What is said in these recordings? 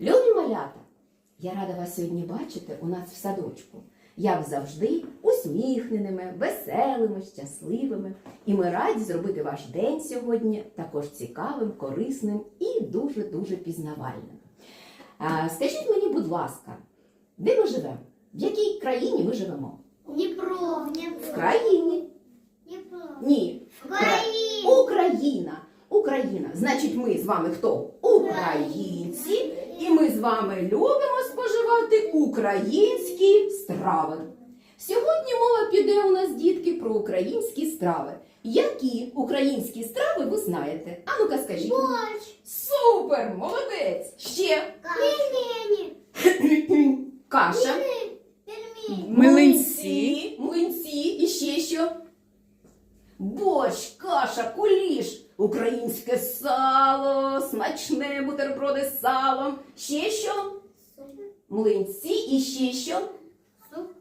Любі малята, я рада вас сьогодні бачити у нас в садочку. Як завжди, усміхненими, веселими, щасливими. І ми раді зробити ваш день сьогодні також цікавим, корисним і дуже-дуже пізнавальним. Скажіть мені, будь ласка, де ми живемо? В якій країні ми живемо? Дніпро, В країні? Дніпро. Ні. Україна. Україна. Україна. Значить, ми з вами хто? Українці. Ми з вами любимо споживати українські страви. Сьогодні мова піде у нас, дітки, про українські страви. Які українські страви ви знаєте? А ну-ка скажіть. Борщ. Супер! Молодець! Ще Пельмені. каша. Пельмені. Млинці. Млинці. І ще що? Борщ, каша, куліш, українське сало, смачне бутерброди з салом. Ще що? Млинці і ще що? Суп.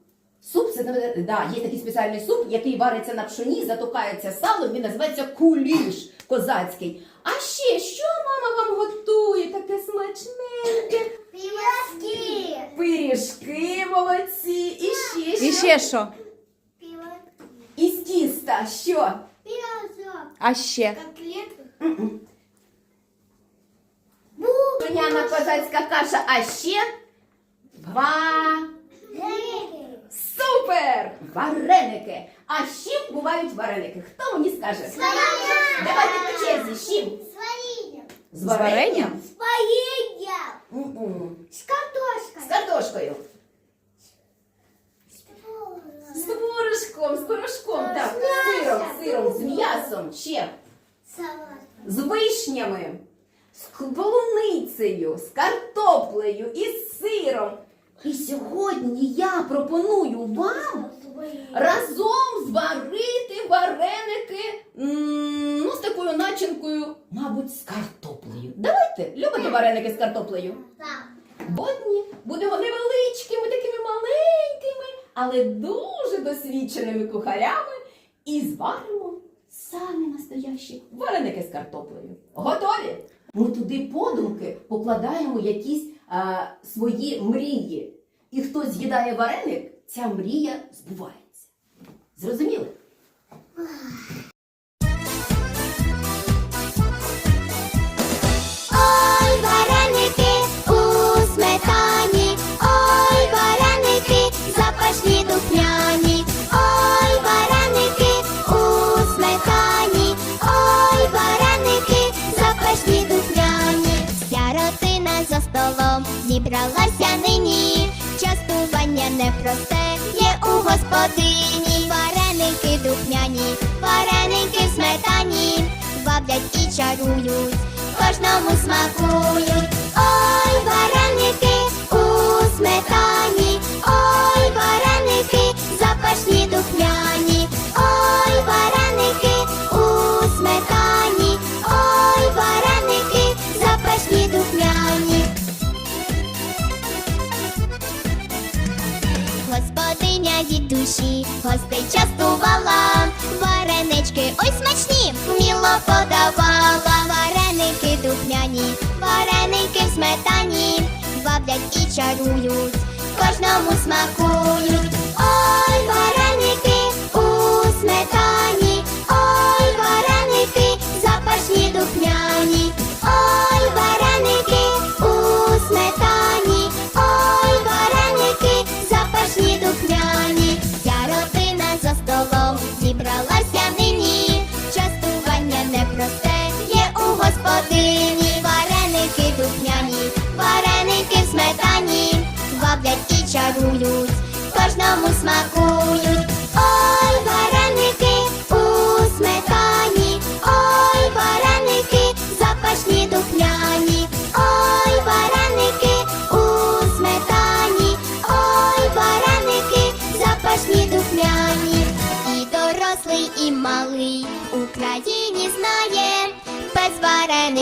Суп це да, є такий спеціальний суп, який вариться на пшоні, затокається салом, він називається куліш козацький. А ще що мама вам готує? Таке смачненьке. Піваски. Пиріжки молодці. І ще що? І ще що? Із тіста що? Півазок. А ще? Котлети. Пшеняна козацька каша, а ще два. Гриби. Супер! Вареники! А з чим бувають вареники? Хто мені скаже? Варенням. Давайте по черзі, з чим? З варенням. З З варенням? З варенням. М-м. З картошкою. З картошкою. Творожком, з порошком, так, з сиром, з сиром, з м'ясом, ще. З вишнями, з полуницею, з картоплею і з сиром. І сьогодні я пропоную вам разом зварити вареники ну, з такою начинкою, мабуть, з картоплею. Давайте, любите вареники з картоплею? Так. Одні будемо невеличкими, такими але дуже досвідченими кухарями і зваримо самі настоящі вареники з картоплею. Готові? Ми туди подумки покладаємо якісь а, свої мрії. І хто з'їдає вареник, ця мрія збувається. Зрозуміли? Зібралася нині. Частування непросте є у господині. Вареники духняні, вареники в сметані, ваблять і чарують, кожному смакують. Господиня від душі. Гостей частувала, варенички ой смачні, вміло подавала, вареники духняні, вареники в сметані, баблять і чарують, кожному смакують.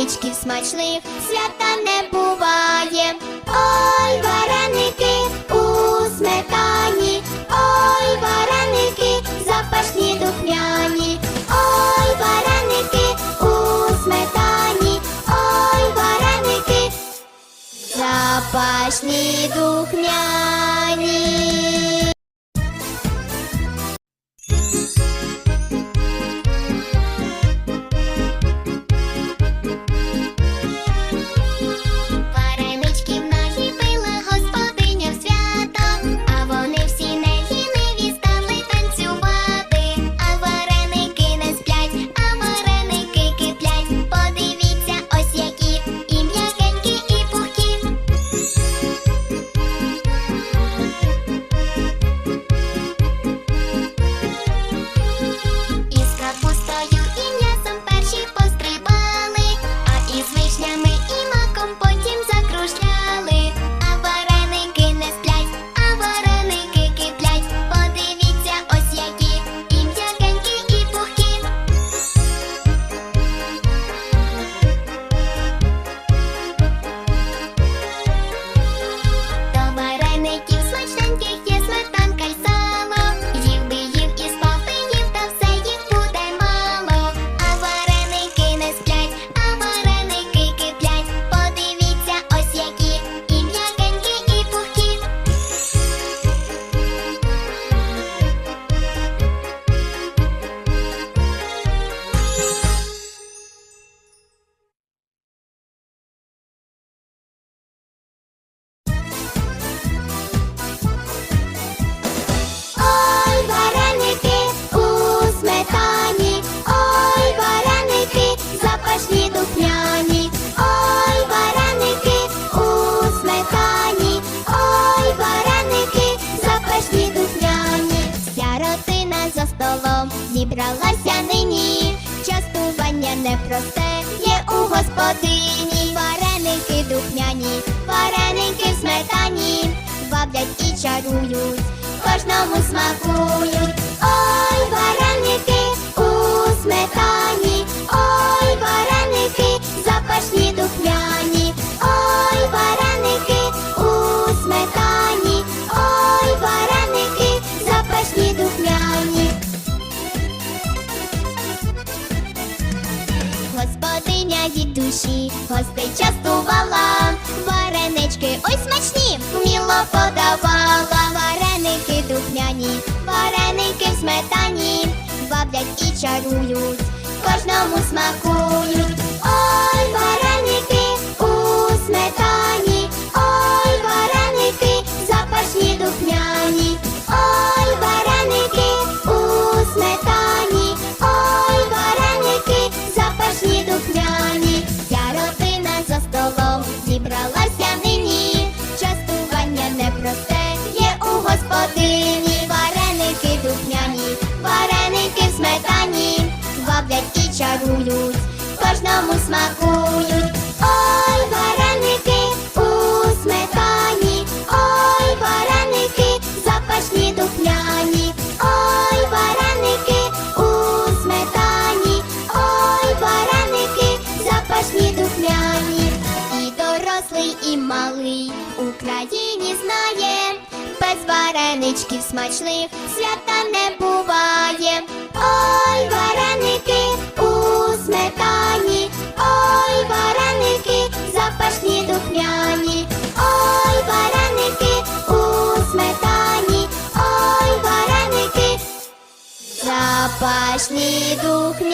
вареничків смачних свята не буває. Ой, вареники у сметані, ой, вареники, запашні духмяні, ой, вареники у сметані, ой, вареники, запашні духмяні. все просте є у господині, вареники духняні, вареники в сметані, баблять і чарують, кожному смакують. частувала, варенички Ой, смачні, вміло подавала, вареники духняні, вареники в сметані, баблять і чарують, кожному смакують. Ой, вареники у сметані, ой, вареники, запашні духняні, ой, вареники у сметані, ой, вареники, запашні духняні. вареничків смачних свята не буває. Ой, вареники у сметані, ой, вареники, запашні духняні, ой, вареники у сметані, ой, вареники, запашні духняні.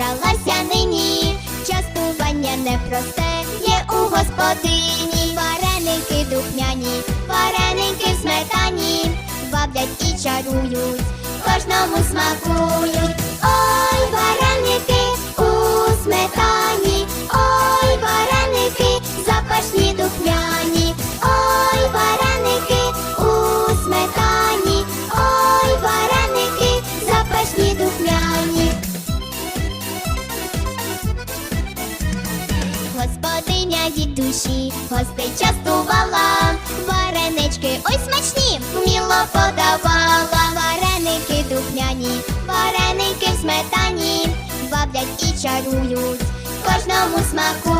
зібралася нині, частування непросте є у господині, вареники духняні, вареники в сметані, баблять і чарують, кожному смакують, ой, вареники. душі, гостей частувала, варенички ой смачні, вміло подавала, вареники духняні, вареники в сметані, баблять і чарують, кожному смаку.